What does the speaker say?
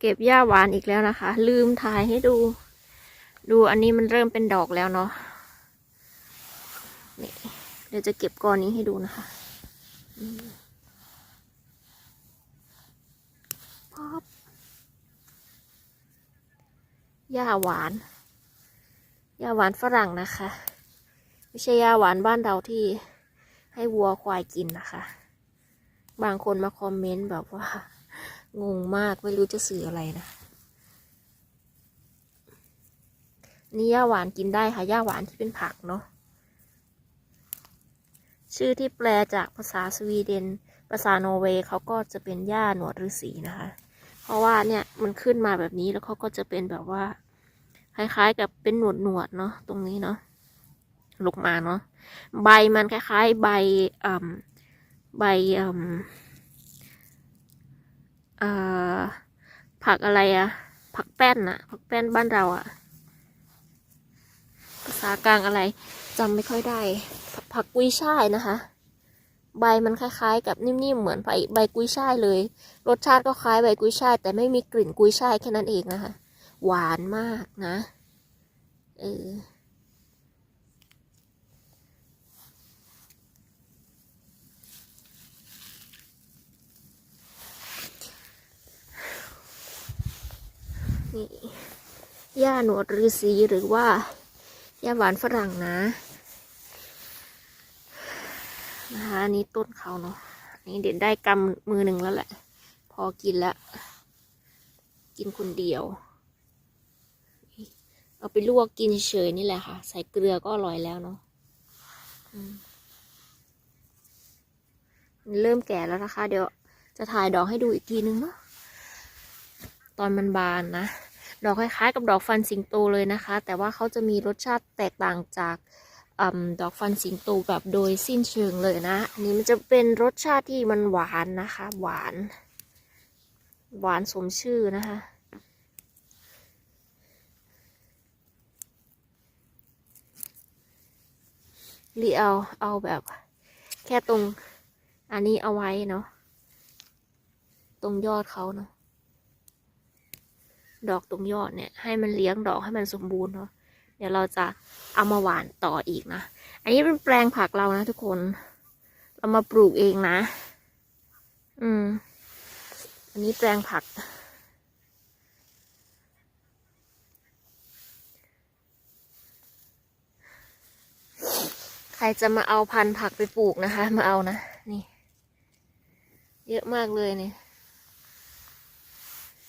เก็บหญ้าหวานอีกแล้วนะคะ ลืมถ่ายให้ดู ดูอันนี้มันเริ่มเป็นดอกแล้วเนาะนี่เดี๋ยวจะเก็บก้อนนี้ให้ดูนะคะป๊อบหญ้าหวานหญ้าหวานฝรั่งนะคะ ไม่ใช่หญ้าหวานบ้านเราที่ให้วัวควายกินนะคะ บางคนมาคอมเมนต์แบบว่า งงมากไม่รู้จะสื่ออะไรนะ นี่ย่าหวานกินได้ค่ะย่าหวานที่เป็นผักเนาะ ชื่อที่แปลจากภาษาสวีเดน ภาษาโนเวย์เขาก็จะเป็นหญ้าหนวดฤาษีนะคะ เพราะว่าเนี่ยมันขึ้นมาแบบนี้แล้วเขาก็จะเป็นแบบว่า คล้ายๆกับเป็นหนวดหนวดๆเนาะตรงนี้เนาะลุกมาเนาะ ใบมันคล้ายๆ ใบอ่ำใบอ่ำเอ่อ ผักอะไรอะผักแป้นอะผักแป้นบ้านเราอะภาษากลางอะไรจำไม่ค่อยได้ผผักกุ้ยช่ายนะคะ ใบมันคล้ายๆ กับนิ่มๆเหมือนใบใบกุ้ยช่ายเลย รสชาติก็คล้ายใบกุ้ยช่าย แต่ไม่มีกลิ่นกุ้ยช่ายแค่นั้นเองนะคะ หวานมากนะเออ นี่หญ้าหนวดฤาษีหรือว่าหญ้าหวานฝรั่งนะนะคะอันนี้ต้นเขาเนาะนี่เด็ดได้กำมือหนึ่งแล้วแหละ พอกินล้วกินคนเดียว เอาไปลวกกินเฉยนี่แหละค่ะ ใส่เกลือก็อร่อยแล้วเนาะเริ่มแก่แล้วนะคะ เดี๋ยวจะถ่ายดอกให้ดูอีกทีนึงเนาะ ตอนมันบานนะ ดอกคล้ายๆ กับดอกฟันสิงโตเลยนะคะ แต่ว่าเขาจะมีรสชาติแตกต่างจากอดอกฟันสิงโตแบบโดยสิ้นเชิงเลยนะ อันนี้มันจะเป็นรสชาติที่มันหวานนะคะ หวาน หวานสมชื่อนะคะรือเอาเอาแบบ แค่ตรงอันนี้เอาไว้เนาะตรงยอดเขาเนาะ ดอกตรงยอดเนี่ย ให้มันเลี้ยงดอกให้มันสมบูรณ์เนาะเดี๋ยวเราจะเอามาหว่านต่ออีกนะ อันนี้เป็นแปลงผักเรานะทุกคน เรามาปลูกเองนะ อืม อันนี้แปลงผัก ใครจะมาเอาพันธุ์ผักไปปลูกนะคะ มาเอานะ นี่ เยอะมากเลยเนี่ย